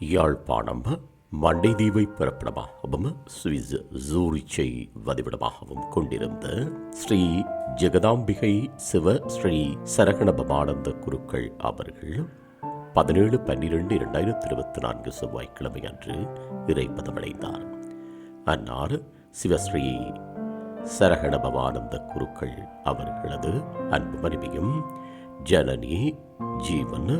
Yazhpanam மண்டைதீவை பிறப்பிடமாகவும் Swiss ஜூரிச்சை வதிவிடமாகவும் கொண்டிருந்த ஸ்ரீ ஜெகதாம்பிகை சிவ ஸ்ரீ சரகணபமானந்த குருக்கள் அவர்கள் பதினேழு பன்னிரெண்டு இரண்டாயிரத்தி இருபத்தி நான்கு செவ்வாய்க்கிழமை அன்று இறைப்பதமடைந்தார். அன்னார் சிவஸ்ரீ சரகணபவானந்த குருக்கள் அவர்களது அன்பு மனைவியும் ஜனனி ஜீவன்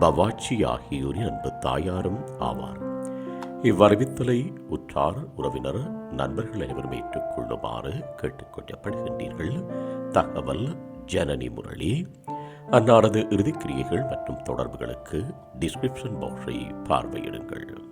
பவாச்சி ஆகியோரின் அன்பு தாயாரும் ஆவார். இவ்வறிவித்தலை உற்றார் உறவினர் நண்பர்கள் அனைவரும் ஏற்றுக்கொள்ளுமாறு கேட்டுக்கொள்ளப்படுகின்றீர்கள். தகவல் ஜனனி முரளி. அன்னாரது இறுதிக்கிரியைகள் மற்றும் தொடர்புகளுக்கு டிஸ்கிரிப்ஷன் பாக்ஸை பார்வையிடுங்கள்.